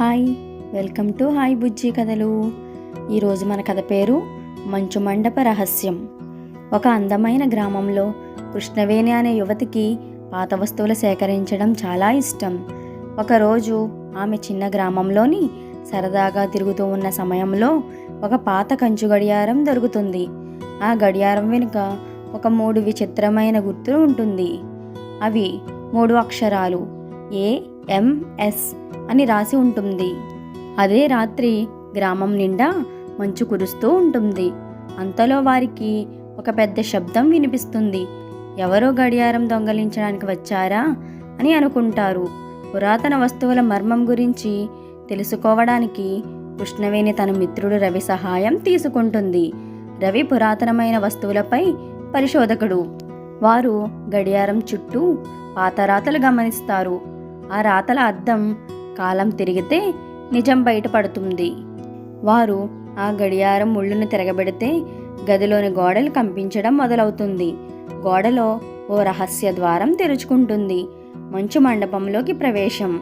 Hi welcome to hi Bujji కథలు. ఈరోజు మన కథ పేరు మంచు మండప రహస్యం. ఒక అందమైన గ్రామంలో కృష్ణవేణి అనే యువతికి పాత వస్తువులు సేకరించడం చాలా ఇష్టం. ఒకరోజు ఆమె చిన్న గ్రామంలోని సరదాగా తిరుగుతూ ఉన్న సమయంలో ఒక పాత కంచు గడియారం దొరుకుతుంది. ఆ గడియారం వెనుక ఒక మూడు విచిత్రమైన గుర్తులు ఉంటుంది. అవి మూడు అక్షరాలు. ఏ ఎంఎస్ అని రాసి ఉంటుంది. అదే రాత్రి గ్రామం నిండా మంచు కురుస్తూ ఉంటుంది. అంతలో వారికి ఒక పెద్ద శబ్దం వినిపిస్తుంది. ఎవరో గడియారం దొంగలించడానికి వచ్చారా అని అనుకుంటారు. పురాతన వస్తువుల మర్మం గురించి తెలుసుకోవడానికి కృష్ణవేణి తన మిత్రుడు రవి సహాయం తీసుకుంటుంది. రవి పురాతనమైన వస్తువులపై పరిశోధకుడు. వారు గడియారం చుట్టూ పాతరాతలు గమనిస్తారు. ఆ రాతల అద్దం కాలం తిరిగితే నిజం బయటపడుతుంది. వారు ఆ గడియారం ముళ్ళును తిరగబెడితే గదిలోని గోడలు కంపించడం మొదలవుతుంది. గోడలో ఓ రహస్య ద్వారం తెరుచుకుంటుంది. మంచు మండపంలోకి ప్రవేశం.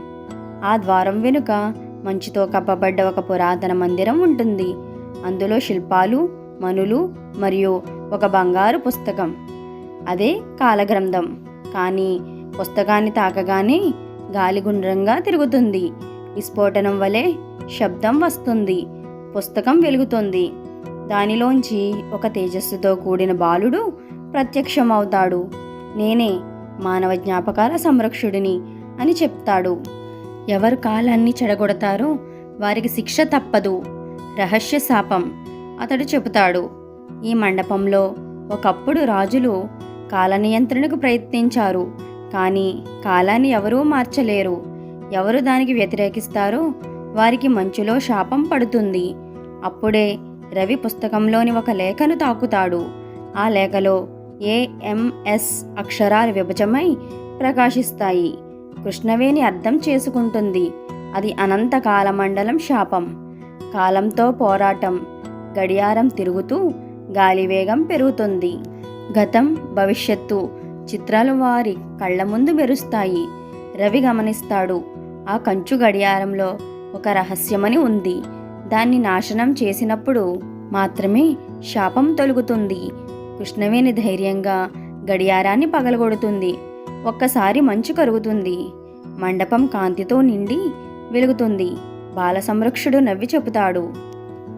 ఆ ద్వారం వెనుక మంచుతో కప్పబడ్డ ఒక పురాతన మందిరం ఉంటుంది. అందులో శిల్పాలు మనులు మరియు ఒక బంగారు పుస్తకం. అదే కాలగ్రంథం. కానీ పుస్తకాన్ని తాకగానే గాలి గుండ్రంగా తిరుగుతుంది. విస్ఫోటనం వలె శబ్దం వస్తుంది. పుస్తకం వెలుగుతుంది. దానిలోంచి ఒక తేజస్సుతో కూడిన బాలుడు ప్రత్యక్షమవుతాడు. నేనే మానవ జ్ఞాపకాల సంరక్షుడిని అని చెప్తాడు. ఎవరు కాలాన్ని చెడగొడతారో వారికి శిక్ష తప్పదు. రహస్య శాపం అతడు చెబుతాడు. ఈ మండపంలో ఒకప్పుడు రాజులు కాల నియంత్రణకు ప్రయత్నించారు. కానీ కాలాన్ని ఎవరూ మార్చలేరు. ఎవరు దానికి వ్యతిరేకిస్తారో వారికి మంచులో శాపం పడుతుంది. అప్పుడే రవి పుస్తకంలోని ఒక లేఖను తాకుతాడు. ఆ లేఖలో ఏఎంఎస్ అక్షరాలు విభజమై ప్రకాశిస్తాయి. కృష్ణవేణి అర్థం చేసుకుంటుంది. అది అనంత కాలమండలం శాపం. కాలంతో పోరాటం. గడియారం తిరుగుతూ గాలివేగం పెరుగుతుంది. గతం భవిష్యత్తు. చిత్రాలు వారి కళ్ళ ముందు మెరుస్తాయి. రవి గమనిస్తాడు ఆ కంచు గడియారంలో ఒక రహస్యమని ఉంది. దాన్ని నాశనం చేసినప్పుడు మాత్రమే శాపం తొలుగుతుంది. కృష్ణవేణి ధైర్యంగా గడియారాన్ని పగలగొడుతుంది. ఒక్కసారి మంచు కరుగుతుంది. మండపం కాంతితో నిండి వెలుగుతుంది. బాల సంరక్షుడు నవ్వి చెబుతాడు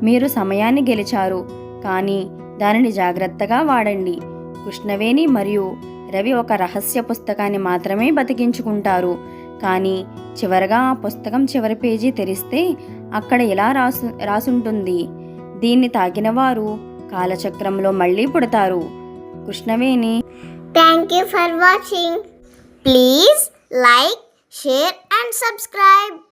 మీరు సమయాన్ని గెలిచారు కానీ దానిని జాగ్రత్తగా వాడండి. కృష్ణవేణి మరియు రవి ఒక రహస్య పుస్తకాన్ని మాత్రమే బతికించుకుంటారు. కానీ చివరగా ఆ పుస్తకం చివరి పేజీ తెరిస్తే అక్కడ ఇలా రాసు రాసుంటుంది? దీన్ని తాకిన వారు కాలచక్రంలో మళ్ళీ పుడతారు. Krishnaveni. Thank you for watching please like share and subscribe